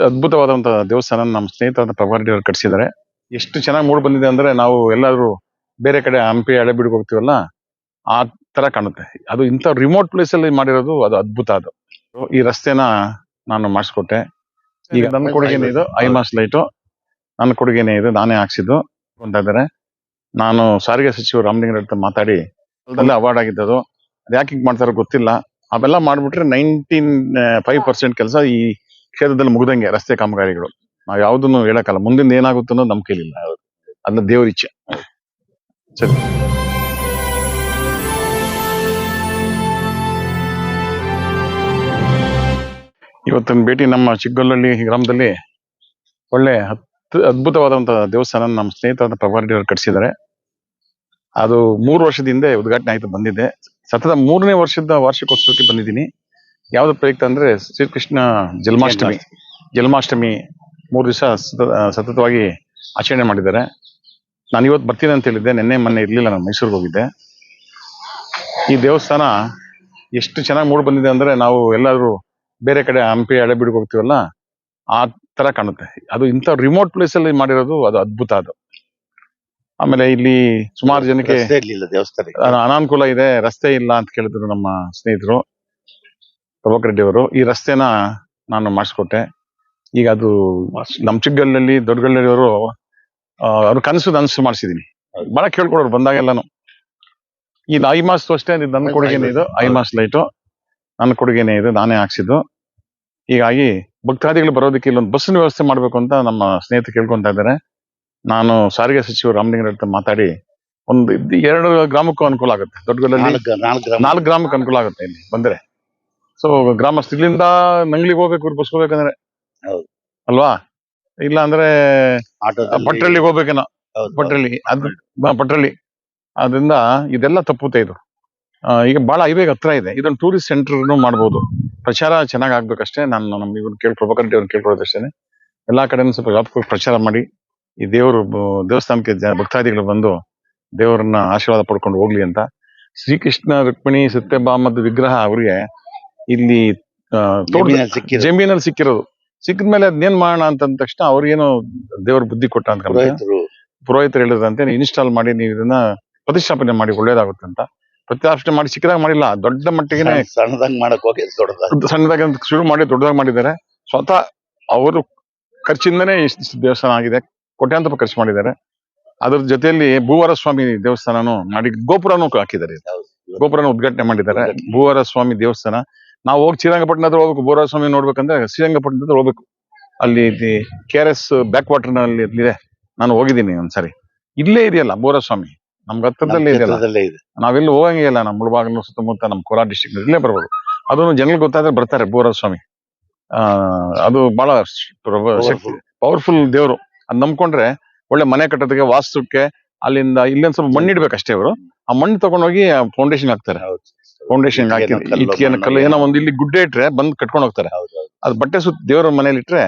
ಅದ್ಭುತವಾದಂತ ದೇವಸ್ಥಾನ ನಮ್ಮ ಸ್ನೇಹಿತರಾದ ಪ್ರಭಾರಿ ಅವರು ಕಟ್ಟಿಸಿದ್ದಾರೆ ಎಷ್ಟು ಚೆನ್ನಾಗಿ ಮೂಡ್ ಬಂದಿದೆ ಅಂದ್ರೆ ನಾವು ಎಲ್ಲಾದ್ರೂ ಬೇರೆ ಕಡೆ ಹಂಪಿ ಹಳೆಬೀಡಿಗೆ ಹೋಗ್ತೀವಲ್ಲ ಆ ತರ ಕಾಣುತ್ತೆ. ಅದು ಇಂಥ ರಿಮೋಟ್ ಪ್ಲೇಸ್ ಅಲ್ಲಿ ಮಾಡಿರೋದು ಅದು ಅದ್ಭುತ ಅದು. ಈ ರಸ್ತೆನ ನಾನು ಮಾಡಿಸ್ಕೊಟ್ಟೆ. ಈಗ ನನ್ನ ಕೊಡುಗೆನೇ ಇದು. ಐಮಾಸ್ ಲೈಟು. ನನ್ನ ಕೊಡುಗೆನೇ ಇದು. ನಾನೇ ಹಾಕ್ಸಿದ್ದು. ಅಂತ ಇದ್ದಾರೆ. ನಾನು ಸಾರಿಗೆ ಸಚಿವ ರಾಮಲಿಂಗರ ಹತ್ರ ಮಾತಾಡಿ ಅಲ್ಲೇ ಅವಾರ್ಡ್ ಆಗಿದ್ದದು. ಅದು ಯಾಕೆ ಹಿಂಗೆ ಮಾಡ್ತಾರೋ ಗೊತ್ತಿಲ್ಲ. ಅವೆಲ್ಲ ಮಾಡ್ಬಿಟ್ರೆ ನೈನ್ಟೀನ್ ಫೈವ್ ಪರ್ಸೆಂಟ್ ಕೆಲಸ ಈ ಕ್ಷೇತ್ರದಲ್ಲಿ ಮುಗ್ದಂಗೆ ರಸ್ತೆ ಕಾಮಗಾರಿಗಳು. ನಾವು ಯಾವುದನ್ನು ಹೇಳಕ್ಕಲ್ಲ. ಮುಂದಿನ ಏನಾಗುತ್ತೆ ಅನ್ನೋದು ನಮ್ ಕೈಲಿಲ್ಲ ಅದನ್ನ ದೇವ್ರ ಇಚ್ಛೆ. ಸರಿ. ಇವತ್ತಿನ ಭೇಟಿ ನಮ್ಮ ಚಿಕ್ಕಗೊಲ್ಲಹಳ್ಳಿ ಗ್ರಾಮದಲ್ಲಿ ಒಳ್ಳೆ ಅದ್ಭುತವಾದಂತ ದೇವಸ್ಥಾನ ನಮ್ಮ ಸ್ನೇಹಿತರಾದ ಪ್ರಭಾರಿ ಅವರು ಕಟ್ಸಿದ್ದಾರೆ. ಅದು ಮೂರು ವರ್ಷದ ಹಿಂದೆ ಉದ್ಘಾಟನೆ ಆಯ್ತು, ಬಂದಿದೆ. ಸತತ ಮೂರನೇ ವರ್ಷದ ವಾರ್ಷಿಕೋತ್ಸವಕ್ಕೆ ಬಂದಿದ್ದೀನಿ. ಯಾವ್ದು ಪ್ರಯುಕ್ತ ಅಂದ್ರೆ ಶ್ರೀಕೃಷ್ಣ ಜನ್ಮಾಷ್ಟಮಿ. ಜನ್ಮಾಷ್ಟಮಿ. ಮೂರು ದಿವಸ ಸತತವಾಗಿ ಆಚರಣೆ ಮಾಡಿದ್ದಾರೆ. ನಾನು ಇವತ್ತು ಬರ್ತೀನಿ ಅಂತ ಹೇಳಿದ್ದೆ. ನಿನ್ನೆ ಮೊನ್ನೆ ಇರಲಿಲ್ಲ ನಾನು ಮೈಸೂರಿಗೆ ಹೋಗಿದ್ದೆ. ಈ ದೇವಸ್ಥಾನ ಎಷ್ಟು ಚೆನ್ನಾಗಿ ಮೂಡ್ ಬಂದಿದೆ ಅಂದ್ರೆ ನಾವು ಎಲ್ಲಾದ್ರೂ ಬೇರೆ ಕಡೆ ಹಂಪಿ ಹಳೆಬೀಡಿಗೆ ಹೋಗ್ತೀವಲ್ಲ ಆ ತರ ಕಾಣುತ್ತೆ. ಅದು ಇಂಥ ರಿಮೋಟ್ ಪ್ಲೇಸ್ ಅಲ್ಲಿ ಮಾಡಿರೋದು ಅದು ಅದ್ಭುತ ಅದು. ಆಮೇಲೆ ಇಲ್ಲಿ ಸುಮಾರು ಜನಕ್ಕೆ ಅನಾನುಕೂಲ ಇದೆ ರಸ್ತೆ ಇಲ್ಲ ಅಂತ ಕೇಳಿದ್ರು ನಮ್ಮ ಸ್ನೇಹಿತರು. ಪ್ರಭಾಕರ್ ರೆಡ್ಡಿ ಅವರು ಈ ರಸ್ತೆನ ನಾನು ಮಾಡಿಸ್ಕೊಟ್ಟೆ. ಈಗ ಅದು ನಮ್ಮ ಚಿಕ್ಕಗಳಲ್ಲಿ ದೊಡ್ಡಗಳಲ್ಲಿ ಅವರು ಅವ್ರ ಕನಸು ನನಸು ಮಾಡಿಸಿದೀನಿ. ಬಹಳ ಕೇಳ್ಕೊಡೋರು ಬಂದಾಗೆಲ್ಲಾನು ಇದು ಮಾಸ್ ಅಷ್ಟೇ ನನ್ನ ಕೊಡುಗೆನೇ ಇದು. ಐ ಮಾಸ್ ಲೈಟು ನನ್ನ ಕೊಡುಗೆನೇ ಇದು ನಾನೇ ಹಾಕ್ಸಿದ್ದು. ಹೀಗಾಗಿ ಭಕ್ತಾದಿಗಳು ಬರೋದಕ್ಕೆ ಇಲ್ಲೊಂದು ಬಸ್ಸಿನ ವ್ಯವಸ್ಥೆ ಮಾಡ್ಬೇಕು ಅಂತ ನಮ್ಮ ಸ್ನೇಹಿತರು ಕೇಳ್ಕೊಂತ ಇದ್ದಾರೆ. ನಾನು ಸಾರಿಗೆ ಸಚಿವ ರಾಮಲಿಂಗರ ಹತ್ರ ಮಾತಾಡಿ ಒಂದು ಎರಡು ಗ್ರಾಮಕ್ಕೂ ಅನುಕೂಲ ಆಗುತ್ತೆ. ಗ್ರಾಮ ನಾಲ್ಕು ಗ್ರಾಮಕ್ಕೆ ಅನುಕೂಲ ಆಗುತ್ತೆ ಇಲ್ಲಿ ಬಂದ್ರೆ. ಸೊ ಗ್ರಾಮಸ್ಥರು ಇಲ್ಲಿಂದ ನಂಗ್ಲಿಗೆ ಹೋಗ್ಬೇಕು ಇವ್ರು ಬಸ್ಕೋಬೇಕಂದ್ರೆ ಹೌದು. ಅಲ್ವಾ? ಇಲ್ಲ ಅಂದ್ರೆ ಪಟ್ರಳ್ಳಿಗೆ ಹೋಗ್ಬೇಕೇನೋ ಪಟ್ರಳ್ಳಿ ಅದ್ ಪಟ್ರಳ್ಳಿ ಅದರಿಂದ ಇದೆಲ್ಲ ತಪ್ಪುತ್ತೆ ಇದು. ಈಗ ಬಹಳ ಹೈವೇಗ್ ಹತ್ರ ಇದೆ. ಇದೊಂದು ಟೂರಿಸ್ಟ್ ಸೆಂಟರ್ ಮಾಡ್ಬೋದು. ಪ್ರಚಾರ ಚೆನ್ನಾಗ್ ಆಗ್ಬೇಕಷ್ಟೇ. ನಾನು ನಮ್ ಇವ್ರು ಕೇಳಿ ಇವ್ರು ಕೇಳ್ಕೊಳ್ಳೋದಷ್ಟೇ ಎಲ್ಲಾ ಕಡೆನೂ ಸ್ವಲ್ಪ ಪ್ರಚಾರ ಮಾಡಿ ಈ ದೇವರು ದೇವಸ್ಥಾನಕ್ಕೆ ಭಕ್ತಾದಿಗಳು ಬಂದು ದೇವರನ್ನ ಆಶೀರ್ವಾದ ಪಡ್ಕೊಂಡು ಹೋಗ್ಲಿ ಅಂತ. ಶ್ರೀಕೃಷ್ಣ ರುಕ್ಮಿಣಿ ಸತ್ಯಭಾಮದ ವಿಗ್ರಹ ಅವ್ರಿಗೆ ಇಲ್ಲಿ ಜಮೀನಲ್ಲಿ ಸಿಕ್ಕಿರೋದು. ಜಮೀನಲ್ಲಿ ಸಿಕ್ಕಿರೋದು. ಸಿಕ್ಕಿದ್ಮೇಲೆ ಅದ್ನೇನ್ ಮಾಡೋಣ ಅಂತ ಅಂದ ತಕ್ಷಣ ಅವ್ರಿಗೇನೋ ದೇವ್ರ ಬುದ್ಧಿ ಕೊಟ್ಟ ಅಂತ. ಪುರೋಹಿತರು. ಹೇಳಿದ್ರಂತೆ ಇನ್ಸ್ಟಾಲ್ ಮಾಡಿ ನೀವು ಇದನ್ನ ಪ್ರತಿಷ್ಠಾಪನೆ ಮಾಡಿ ಒಳ್ಳೇದಾಗುತ್ತೆ ಅಂತ. ಪ್ರತಿಷ್ಠಾಪನೆ ಮಾಡಿ ಸಿಕ್ಕಿದಾಗ ಮಾಡಿಲ್ಲ ದೊಡ್ಡ ಮಟ್ಟಿಗೆ ಸಣ್ಣದಾಗ ಸಣ್ಣದಂಗ್ ಮಾಡಕ್ ಹೋಗಿ ದೊಡ್ಡದಾಗ. ಸಣ್ಣದಾಗಿ ಅಂತ ಶುರು ಮಾಡಿ ದೊಡ್ಡದಾಗಿ ಮಾಡಿದ್ದಾರೆ. ಸ್ವತಃ ಅವರು ಖರ್ಚಿಂದನೇ ಇಷ್ಟು ದೇವಸ್ಥಾನ ಆಗಿದೆ ಕೋಟ್ಯಾಂತರ ರೂಪಾಯಿ ಖರ್ಚು ಮಾಡಿದ್ದಾರೆ. ಅದ್ರ ಜೊತೆಯಲ್ಲಿ ಭೂವರ ಸ್ವಾಮಿ ದೇವಸ್ಥಾನನು ಮಾಡಿ ಗೋಪುರನು ಹಾಕಿದ್ದಾರೆ. ಗೋಪುರನ ಉದ್ಘಾಟನೆ ಮಾಡಿದ್ದಾರೆ. ಭೂವರ ಸ್ವಾಮಿ ದೇವಸ್ಥಾನ ನಾವು ಹೋಗಿ ಶ್ರೀರಂಗಪಟ್ಟಣ ಹತ್ರ ಹೋಗ್ಬೇಕು. ಭೂವರ ಸ್ವಾಮಿ ನೋಡ್ಬೇಕಂದ್ರೆ ಶ್ರೀರಂಗಪಟ್ಟಣ ಹತ್ರ ಹೋಗ್ಬೇಕು. ಅಲ್ಲಿ ಕೆ ಆರ್ ಎಸ್ ಬ್ಯಾಕ್ ವಾಟರ್ನಲ್ಲಿ ಇದೆ. ನಾನು ಹೋಗಿದ್ದೀನಿ ಒಂದ್ಸರಿ. ಇಲ್ಲೇ ಇದೆಯಲ್ಲ ಬೋರಸ್ವಾಮಿ? ಸ್ವಾಮಿ ನಮ್ಗೆ ಹತ್ರದಲ್ಲೇ ಇದೆಯಲ್ಲ? ಇದೆ. ನಾವೆಲ್ಲ ಹೋಗಂಗೇ ಇಲ್ಲ. ನಮ್ಮ ಮುಳಬಾಗಿಲು ಸುತ್ತಮುತ್ತ ನಮ್ಮ ಕೋಲಾರ ಡಿಸ್ಟಿಕ್ ಇಲ್ಲೇ ಬರ್ಬೋದು. ಅದನ್ನು ಜನರಿಗೆ ಗೊತ್ತಾದ್ರೆ ಬರ್ತಾರೆ ಬೋರ ಸ್ವಾಮಿ ಆ ಅದು ಬಹಳ ಪವರ್ಫುಲ್ ದೇವರು. ಅದ್ ನಂಬ್ಕೊಂಡ್ರೆ ಒಳ್ಳೆ ಮನೆ ಕಟ್ಟೋದಕ್ಕೆ ವಾಸ್ತುಕ್ಕೆ ಅಲ್ಲಿಂದ ಇಲ್ಲೊಂದ್ ಸ್ವಲ್ಪ ಮಣ್ಣು ಇಡ್ಬೇಕಷ್ಟೇ ಅವರು ಆ ಮಣ್ಣು ತಗೊಂಡೋಗಿ ಫೌಂಡೇಶನ್ ಹಾಕ್ತಾರೆ. ಫೌಂಡೇಶನ್ ಹಾಕಿ ಇಟ್ಕೆನೋ ಕಲ್ಲು ಏನೋ ಒಂದು ಇಲ್ಲಿ ಗುಡ್ಡೆ ಇಟ್ರೆ ಬಂದ್ ಕಟ್ಕೊಂಡು ಹೋಗ್ತಾರೆ. ಅದು ಬಟ್ಟೆ ಸುತ್ತ ದೇವರ ಮನೇಲಿ ಇಟ್ರೆ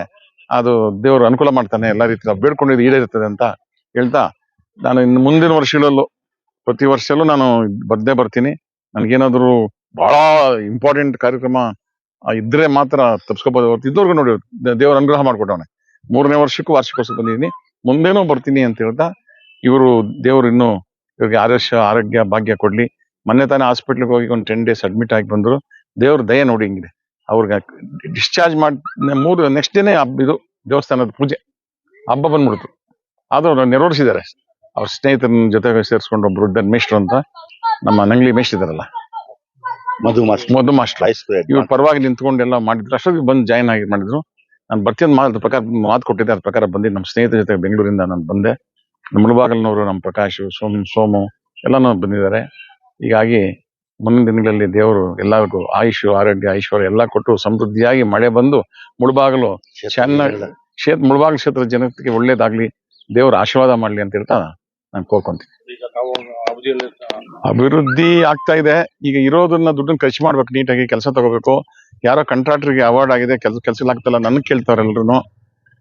ಅದು ದೇವರು ಅನುಕೂಲ ಮಾಡ್ತಾನೆ ಎಲ್ಲಾ ರೀತಿ ನಾವು ಬೇಡ್ಕೊಂಡಿದ್ದು ಈಡೇರ್ತದೆ ಅಂತ ಹೇಳ್ತಾ ನಾನು ಇನ್ನು ಮುಂದಿನ ವರ್ಷಗಳಲ್ಲೂ ಪ್ರತಿ ವರ್ಷಲ್ಲೂ ನಾನು ಬರ್ದೇ ಬರ್ತೀನಿ. ನನ್ಗೇನಾದ್ರು ಬಹಳ ಇಂಪಾರ್ಟೆಂಟ್ ಕಾರ್ಯಕ್ರಮ ಇದ್ರೆ ಮಾತ್ರ ತಪ್ಸ್ಕೋಬಹುದು ಹೊರ್ತು ಇದ್ದವ್ರಿಗೂ ನೋಡಿ ದೇವ್ರ ಅನುಗ್ರಹ ಮಾಡ್ಕೊಟ್ಟವನೆ. ಮೂರನೇ ವರ್ಷಕ್ಕೂ ವಾರ್ಷಿಕೋತ್ಸವ ಬಂದಿದ್ದೀನಿ. ಮುಂದೇನೂ ಬರ್ತೀನಿ ಅಂತ ಹೇಳ್ತಾ ಇವರು ದೇವ್ರು ಇನ್ನು ಇವ್ರಿಗೆ ಆರೋಗ್ಯ ಆರೋಗ್ಯ ಭಾಗ್ಯ ಕೊಡ್ಲಿ. ಮೊನ್ನೆ ತಾನೇ ಹಾಸ್ಪಿಟ್ಲಿಗೆ ಹೋಗಿ ಒಂದು ಟೆನ್ ಡೇಸ್ ಅಡ್ಮಿಟ್ ಆಗಿ ಬಂದ್ರು. ದೇವ್ರ ದಯ ನೋಡಿ ಹಿಂಗಿದೆ. ಅವ್ರಿಗೆ ಡಿಸ್ಚಾರ್ಜ್ ಮಾಡಿ ಮೂರು ನೆಕ್ಸ್ಟ್ ಡೇನೆ ಇದು ದೇವಸ್ಥಾನದ ಪೂಜೆ. ಹಬ್ಬ ಬಂದ್ಬಿಡ್ತು. ಆದ್ರೂ ಅವ್ರು ನೆರವೇರಿಸಿದ್ದಾರೆ. ಅವ್ರ ಸ್ನೇಹಿತರ ಜೊತೆ ಸೇರಿಸ್ಕೊಂಡು ಒಬ್ರು ದನ್ ಮೇಷ್ಟ್ರು ಅಂತ ನಮ್ಮ ನಂಗ್ಲಿ ಮೇಷ್ಟ್ರು ಇದಾರಲ್ಲ ಮಧು ಮಾಸ್ಟರ್ ಮಧು ಮಾಸ್ಟರ್ ಇವ್ರು ಪರವಾಗಿ ನಿಂತ್ಕೊಂಡೆಲ್ಲ ಮಾಡಿದ್ರು. ಅಷ್ಟೊತ್ತಿಗೆ ಬಂದು ಜಾಯ್ನ್ ಆಗಿ ಮಾಡಿದ್ರು. ನಾನು ಬರ್ತೀನಿ ಮಾತು ಪ್ರಕಾರ ಮಾತು ಕೊಟ್ಟಿದ್ದೆ. ಅದ್ರ ಪ್ರಕಾರ ಬಂದು ನಮ್ಮ ಸ್ನೇಹಿತರ ಜೊತೆ ಬೆಂಗಳೂರಿಂದ ನಾನು ಬಂದೆ. ನಮ್ಮ ಮುಳಬಾಗಲ್ನವರು ನಮ್ಮ ಪ್ರಕಾಶ್ ಸೋಮ್ ಸೋಮು ಎಲ್ಲಾನು ಬಂದಿದ್ದಾರೆ. ಹೀಗಾಗಿ ಮುಂದಿನ ದಿನಗಳಲ್ಲಿ ದೇವರು ಎಲ್ಲರಿಗೂ ಆಯುಷ್ ಆರೋಗ್ಯ ಐಶ್ವರ್ಯ ಎಲ್ಲ ಕೊಟ್ಟು ಸಮೃದ್ಧಿಯಾಗಿ ಮಳೆ ಬಂದು ಮುಳುಬಾಗಲು ಚೆನ್ನಾಗಿ ಕ್ಷೇತ್ರ ಮುಳುಬಾಗಲು ಕ್ಷೇತ್ರ ಜನತೆಗೆ ಒಳ್ಳೇದಾಗ್ಲಿ. ದೇವರು ಆಶೀರ್ವಾದ ಮಾಡ್ಲಿ ಅಂತ ಹೇಳ್ತಾ ನಾನು ಕೋರ್ಕೊಂತೀನಿ. ಅಭಿವೃದ್ಧಿ ಆಗ್ತಾ ಇದೆ. ಈಗ ಇರೋದನ್ನ ದುಡ್ಡನ್ನ ಖರ್ಚು ಮಾಡ್ಬೇಕು ನೀಟಾಗಿ ಕೆಲಸ ತಗೋಬೇಕು. ಯಾರೋ ಕಾಂಟ್ರಾಕ್ಟರ್ಗೆ ಅವಾರ್ಡ್ ಆಗಿದೆ ಕೆಲಸ ಕೆಲಸ ಆಗ್ತಲ್ಲ ನನ್ ಕೇಳ್ತಾರೆ ಎಲ್ರು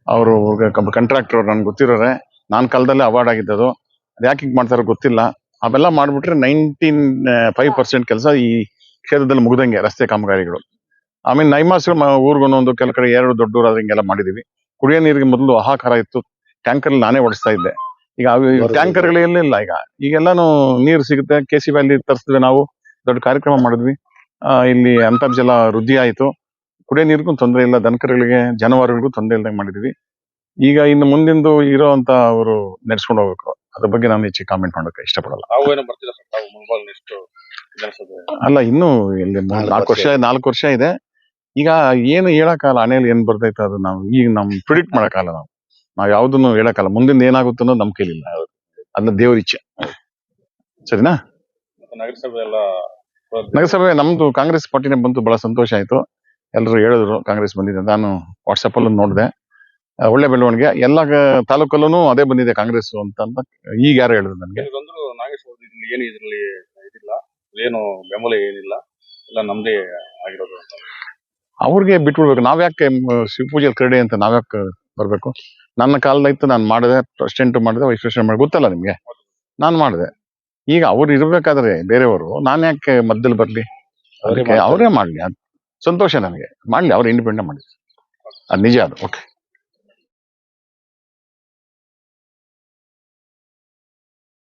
ಅವರು ಕಾಂಟ್ರಾಕ್ಟರ್ ನನ್ಗೆ ಗೊತ್ತಿರೋರೆ. ನಾನ್ ಕಾಲದಲ್ಲೇ ಅವಾರ್ಡ್ ಆಗಿದ್ದದು. ಅದು ಯಾಕೆ ಹಿಂಗ್ ಮಾಡ್ತಾರೋ ಗೊತ್ತಿಲ್ಲ. ಅವೆಲ್ಲ ಮಾಡ್ಬಿಟ್ರೆ ನೈನ್ಟೀನ್ ಫೈವ್ ಪರ್ಸೆಂಟ್ ಕೆಲಸ ಈ ಕ್ಷೇತ್ರದಲ್ಲಿ ಮುಗ್ದಂಗೆ ರಸ್ತೆ ಕಾಮಗಾರಿಗಳು. ಆಮೇಲೆ ನೈಮಾಸ ಒಂದು ಕೆಲ ಕಡೆ ಎರಡು ದೊಡ್ಡ ಊರ ಹಿಂಗೆಲ್ಲ ಮಾಡಿದೀವಿ. ಕುಡಿಯೋ ನೀರಿಗೆ ಮೊದಲು ಆಹಾಕಾರ ಇತ್ತು. ಟ್ಯಾಂಕರ್ ನಾನೇ ಓಡಿಸ್ತಾ ಇದ್ದೆ. ಈಗ ಟ್ಯಾಂಕರ್ಗಳೇ ಟ್ಯಾಂಕರ್ ಇಲ್ಲ ಈಗ. ಈಗೆಲ್ಲಾನು ನೀರು ಸಿಗುತ್ತೆ. ಕೆ ಸಿ ವ್ಯಾಲಿ ತರಿಸಿದ್ವಿ ನಾವು. ದೊಡ್ಡ ಕಾರ್ಯಕ್ರಮ ಮಾಡಿದ್ವಿ. ಆ, ಇಲ್ಲಿ ಅಂತರ್ಜಲ ವೃದ್ಧಿ ಆಯಿತು. ಕುಡಿಯೋ ನೀರಿಗೂ ತೊಂದರೆ ಇಲ್ಲ. ದನಕರುಗಳಿಗೆ ಜಾನುವಾರುಗಳಿಗೂ ತೊಂದರೆ ಇಲ್ಲದಂಗೆ ಮಾಡಿದ್ವಿ. ಈಗ ಇನ್ನು ಮುಂದಿಂದು ಇರೋಂತ ಅವರು ನಡೆಸ್ಕೊಂಡು ಹೋಗ್ಬೇಕು. ಅದ್ರ ಬಗ್ಗೆ ನಾನು ಹೆಚ್ಚು ಕಾಮೆಂಟ್ ಮಾಡೋಕೆ ಇಷ್ಟಪಡಲ್ಲ. ತಾವು ಏನೋ ಸರ್ ತಾವು ಅಲ್ಲ ಇನ್ನು ಇಲ್ಲಿ ನಾಲ್ಕು ನಾಲ್ಕು ವರ್ಷ ವರ್ಷ ನಾಲ್ಕು ವರ್ಷ ಇದೆ. ಈಗ ಏನು ಹೇಳಕ್ಕಾಗಲ್ಲ ಹಣೆಯಲ್ಲಿ ಏನ್ ಬರ್ತೈತೆ ಅದು ನಾವು ಈಗ ನಮ್ ಪ್ರಿಡಿಕ್ಟ್ ಮಾಡಕ್ಕಾಗಲ್ಲ ನಾವು. ನಾವ್ ಯಾವ್ದನ್ನು ಹೇಳಕ್ಕಾಗಲ್ಲ ಮುಂದಿನ ಏನಾಗುತ್ತೆ ಅನ್ನೋದು ನಮ್ ಕೈಲಿಲ್ಲ. ಅದನ್ನ ದೇವ್ರ ಇಚ್ಛೆ. ಸರಿನಾ? ಮತ್ತೆ ನಗರಸಭೆ ಎಲ್ಲ ನಗರಸಭೆ ನಮ್ದು ಕಾಂಗ್ರೆಸ್ ಪಾರ್ಟಿನೇ ಬಂತು ಬಹಳ ಸಂತೋಷ ಆಯ್ತು. ಎಲ್ಲರೂ ಹೇಳಿದ್ರು ಕಾಂಗ್ರೆಸ್ ಬಂದಿದೆ ನಾನು ವಾಟ್ಸಪ್ ಅಲ್ಲೂ ನೋಡಿದೆ. ಒಳ್ಳೆ ಬೆಳವಣಿಗೆ. ಎಲ್ಲ ತಾಲೂಕಲ್ಲೂ ಅದೇ ಬಂದಿದೆ ಕಾಂಗ್ರೆಸ್ ಅಂತ ಈಗ ಯಾರು ಹೇಳಿದ್ರು ನನಗೆ. ನಾಗೇಶ್ ಏನು ಇದರಲ್ಲಿ ಇದಿಲ್ಲ. ಏನು ಬೆಂಬಲ ಏನಿಲ್ಲ. ಎಲ್ಲ ನಮ್ದೇ ಆಗಿರೋದು ಅಂತ. ಅವ್ರಿಗೆ ಬಿಟ್ಬಿಡ್ಬೇಕು. ನಾವ್ಯಾಕೆ ಶಿವಪೂಜೆಯಲ್ಲಿ ಕ್ರೀಡೆ ಅಂತ ನಾವ್ಯಾಕೆ ಬರಬೇಕು? ನನ್ನ ಕಾಲದಾಯ್ತು ನಾನು ಮಾಡಿದೆ ಪ್ರೆಸಿಡೆಂಟ್ ಮಾಡಿದೆ ವೈಸ್ ಪ್ರೆಸಿಡೆಂಟ್ ಮಾಡಿ ಗೊತ್ತಲ್ಲ ನಿಮ್ಗೆ? ನಾನು ಮಾಡಿದೆ. ಈಗ ಅವ್ರು ಇರ್ಬೇಕಾದ್ರೆ ಬೇರೆಯವರು ನಾನು ಯಾಕೆ ಮದ್ದಲ್ಲಿ ಬರ್ಲಿ? ಅವರೇ ಮಾಡ್ಲಿ. ಸಂತೋಷ ನನಗೆ. ಮಾಡ್ಲಿ ಅವ್ರು ಇಂಡಿಪೆಂಡೆಂಟ್ ಮಾಡಿದ್ರು. ಅದು ನಿಜ ಅದು. ಓಕೆ